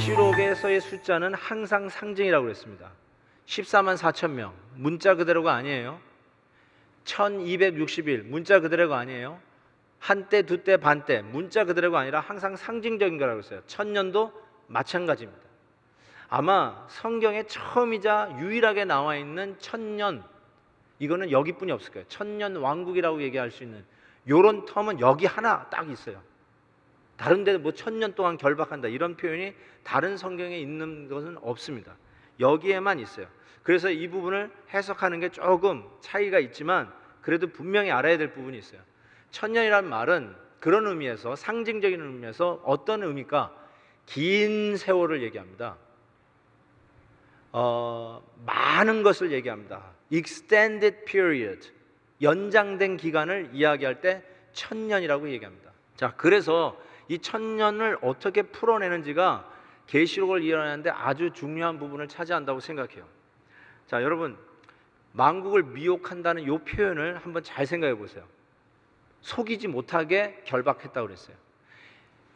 계시록에서의 숫자는 항상 상징이라고 그랬습니다. 14만 4천 명 문자 그대로가 아니에요. 1260일 문자 그대로가 아니에요. 한때 두때 반때 문자 그대로가 아니라 항상 상징적인 거라고 했어요. 천년도 마찬가지입니다. 아마 성경에 처음이자 유일하게 나와 있는 천년 이거는 여기뿐이 없을 거예요. 천년 왕국이라고 얘기할 수 있는 요런 텀은 여기 하나 딱 있어요. 다른 데도 뭐 천년 동안 결박한다 이런 표현이 다른 성경에 있는 것은 없습니다. 여기에만 있어요. 그래서 이 부분을 해석하는 게 조금 차이가 있지만 그래도 분명히 알아야 될 부분이 있어요. 천년이라는 말은 그런 의미에서 상징적인 의미에서 어떤 의미가 긴 세월을 얘기합니다. 어, 많은 것을 얘기합니다. extended period 연장된 기간을 이야기할 때 천년이라고 얘기합니다. 자, 그래서 이 천년을 어떻게 풀어내는지가 계시록을 이해하는데 아주 중요한 부분을 차지한다고 생각해요. 자, 여러분 망국을 미혹한다는 이 표현을 한번 잘 생각해 보세요. 속이지 못하게 결박했다고 그랬어요.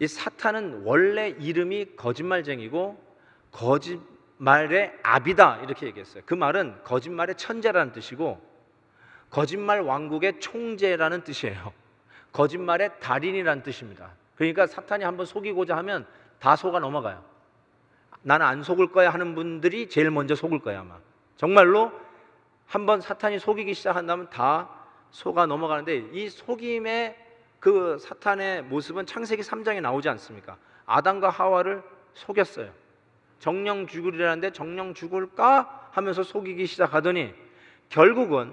이 사탄은 원래 이름이 거짓말쟁이고 거짓말의 압이다 이렇게 얘기했어요. 그 말은 거짓말의 천재라는 뜻이고 거짓말 왕국의 총재라는 뜻이에요. 거짓말의 달인이라는 뜻입니다. 그러니까 사탄이 한번 속이고자 하면 다 속아 넘어가요. 나는 안 속을 거야 하는 분들이 제일 먼저 속을 거야 아마. 정말로 한번 사탄이 속이기 시작한다면 다 속아 넘어가는데 이 속임의 그 사탄의 모습은 창세기 3장에 나오지 않습니까? 아담과 하와를 속였어요. 정령 죽으리라는데 정령 죽을까 하면서 속이기 시작하더니 결국은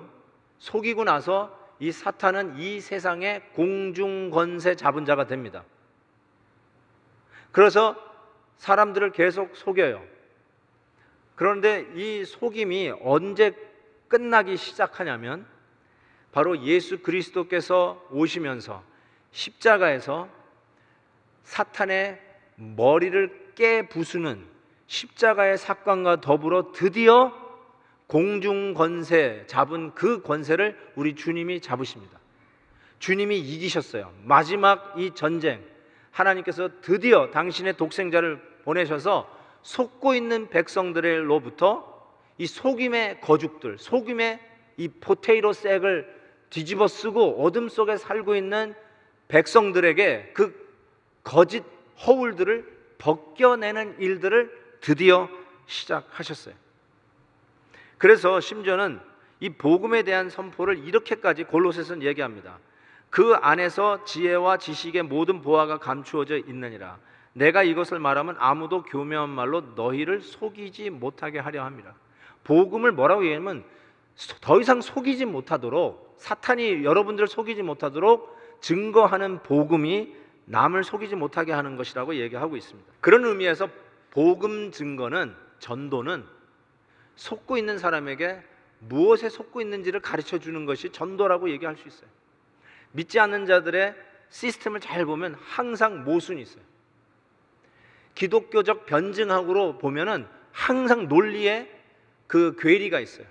속이고 나서 이 사탄은 이 세상의 공중 권세 잡은 자가 됩니다. 그래서 사람들을 계속 속여요. 그런데 이 속임이 언제 끝나기 시작하냐면 바로 예수 그리스도께서 오시면서 십자가에서 사탄의 머리를 깨 부수는 십자가의 사건과 더불어 드디어 공중 권세 잡은 그 권세를 우리 주님이 잡으십니다. 주님이 이기셨어요. 마지막 이 전쟁 하나님께서 드디어 당신의 독생자를 보내셔서 속고 있는 백성들로부터 이 속임의 거죽들, 속임의 이 포테이로 색을 뒤집어 쓰고 어둠 속에 살고 있는 백성들에게 그 거짓 허울들을 벗겨내는 일들을 드디어 시작하셨어요. 그래서 심지어는 이 복음에 대한 선포를 이렇게까지 골로새서는 얘기합니다. 그 안에서 지혜와 지식의 모든 보화가 감추어져 있느니라. 내가 이것을 말하면 아무도 교묘한 말로 너희를 속이지 못하게 하려 합니다. 복음을 뭐라고 얘기하면 더 이상 속이지 못하도록 사탄이 여러분들을 속이지 못하도록 증거하는 복음이 남을 속이지 못하게 하는 것이라고 얘기하고 있습니다. 그런 의미에서 복음 증거는 전도는 속고 있는 사람에게 무엇에 속고 있는지를 가르쳐 주는 것이 전도라고 얘기할 수 있어요. 믿지 않는 자들의 시스템을 잘 보면 항상 모순이 있어요. 기독교적 변증학으로 보면은 항상 논리에 그 괴리가 있어요.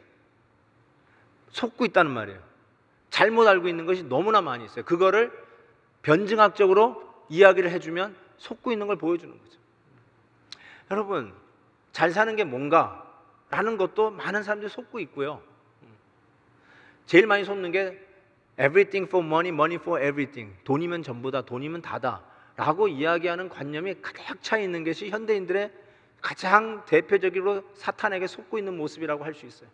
속고 있다는 말이에요. 잘못 알고 있는 것이 너무나 많이 있어요. 그거를 변증학적으로 이야기를 해주면 속고 있는 걸 보여주는 거죠. 여러분, 잘 사는 게 뭔가? 라는 것도 많은 사람들이 속고 있고요. 제일 많이 속는 게 everything for money, money for everything. 돈이면 전부다, 돈이면 다다. 라고 이야기하는 관념이 가득 차 있는 것이 현대인들의 가장 대표적으로 사탄에게 속고 있는 모습이라고 할 수 있어요.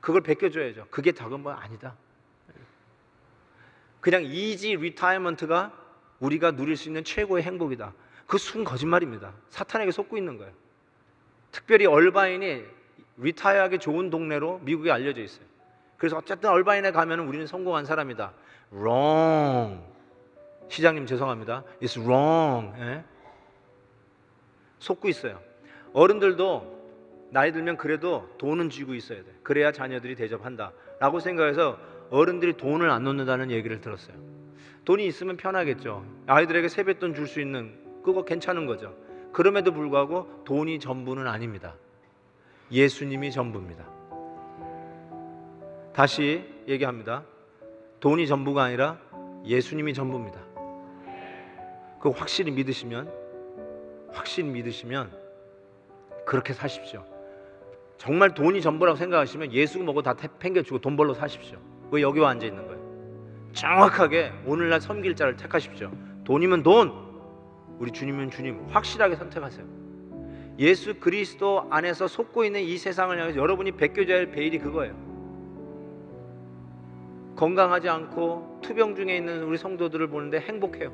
그걸 베껴줘야죠. 그게 적은 건 아니다. 그냥 이지 리타이먼트가 우리가 누릴 수 있는 최고의 행복이다. 그 순 거짓말입니다. 사탄에게 속고 있는 거예요. 특별히 얼바인이 리타이어하기 좋은 동네로 미국에 알려져 있어요. 그래서 어쨌든 얼바인에 가면 우리는 성공한 사람이다. wrong. 시장님 죄송합니다. It's wrong. 예? 속고 있어요. 어른들도 나이 들면 그래도 돈은 쥐고 있어야 돼. 그래야 자녀들이 대접한다. 라고 생각해서 어른들이 돈을 안 놓는다는 얘기를 들었어요. 돈이 있으면 편하겠죠. 아이들에게 세뱃돈 줄 수 있는 그거 괜찮은 거죠. 그럼에도 불구하고 돈이 전부는 아닙니다. 예수님이 전부입니다. 다시 얘기합니다. 돈이 전부가 아니라 예수님이 전부입니다. 그 확실히 믿으시면 확실히 믿으시면 그렇게 사십시오. 정말 돈이 전부라고 생각하시면 예수 먹고 다 태- 팽개주고 돈 벌러 사십시오. 왜 여기 와 앉아 있는 거예요? 정확하게 오늘날 섬길 자를 택하십시오. 돈이면 돈, 우리 주님은 주님 확실하게 선택하세요. 예수 그리스도 안에서 속고 있는 이 세상을 향해서 여러분이 베껴줘야 할 베일이 그거예요. 건강하지 않고 투병 중에 있는 우리 성도들을 보는데 행복해요.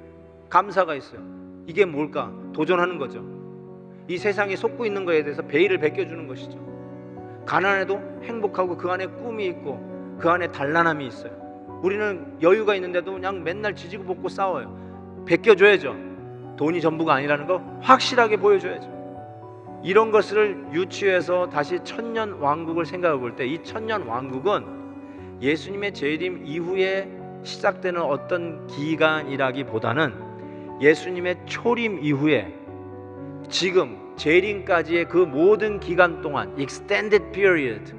감사가 있어요. 이게 뭘까? 도전하는 거죠. 이 세상에 속고 있는 거에 대해서 베일을 베껴주는 것이죠. 가난해도 행복하고 그 안에 꿈이 있고 그 안에 단란함이 있어요. 우리는 여유가 있는데도 그냥 맨날 지지고 볶고 싸워요. 베껴줘야죠. 돈이 전부가 아니라는 거 확실하게 보여줘야죠. 이런 것을 유치해서 다시 천년 왕국을 생각해 볼 때 이 천년 왕국은 예수님의 재림 이후에 시작되는 어떤 기간이라기보다는 예수님의 초림 이후에 지금 재림까지의 그 모든 기간 동안 extended period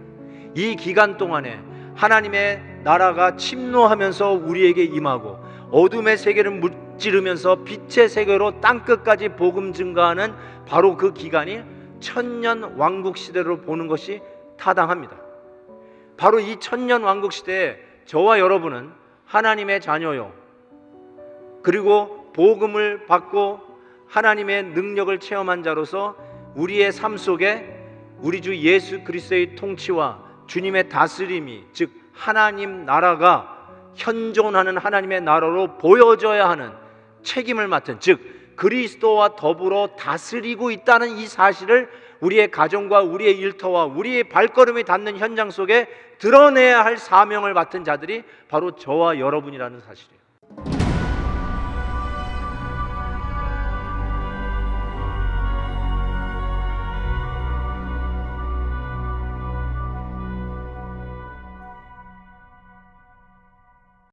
이 기간 동안에 하나님의 나라가 침노하면서 우리에게 임하고 어둠의 세계를 무 찌르면서 빛의 세계로 땅 끝까지 복음 증가하는 바로 그 기간이 천년 왕국 시대로 보는 것이 타당합니다. 바로 이 천년 왕국 시대에 저와 여러분은 하나님의 자녀요. 그리고 복음을 받고 하나님의 능력을 체험한 자로서 우리의 삶 속에 우리 주 예수 그리스도의 통치와 주님의 다스림이 즉 하나님 나라가 현존하는 하나님의 나라로 보여져야 하는 책임을 맡은 즉 그리스도와 더불어 다스리고 있다는 이 사실을 우리의 가정과 우리의 일터와 우리의 발걸음이 닿는 현장 속에 드러내야 할 사명을 맡은 자들이 바로 저와 여러분이라는 사실이에요.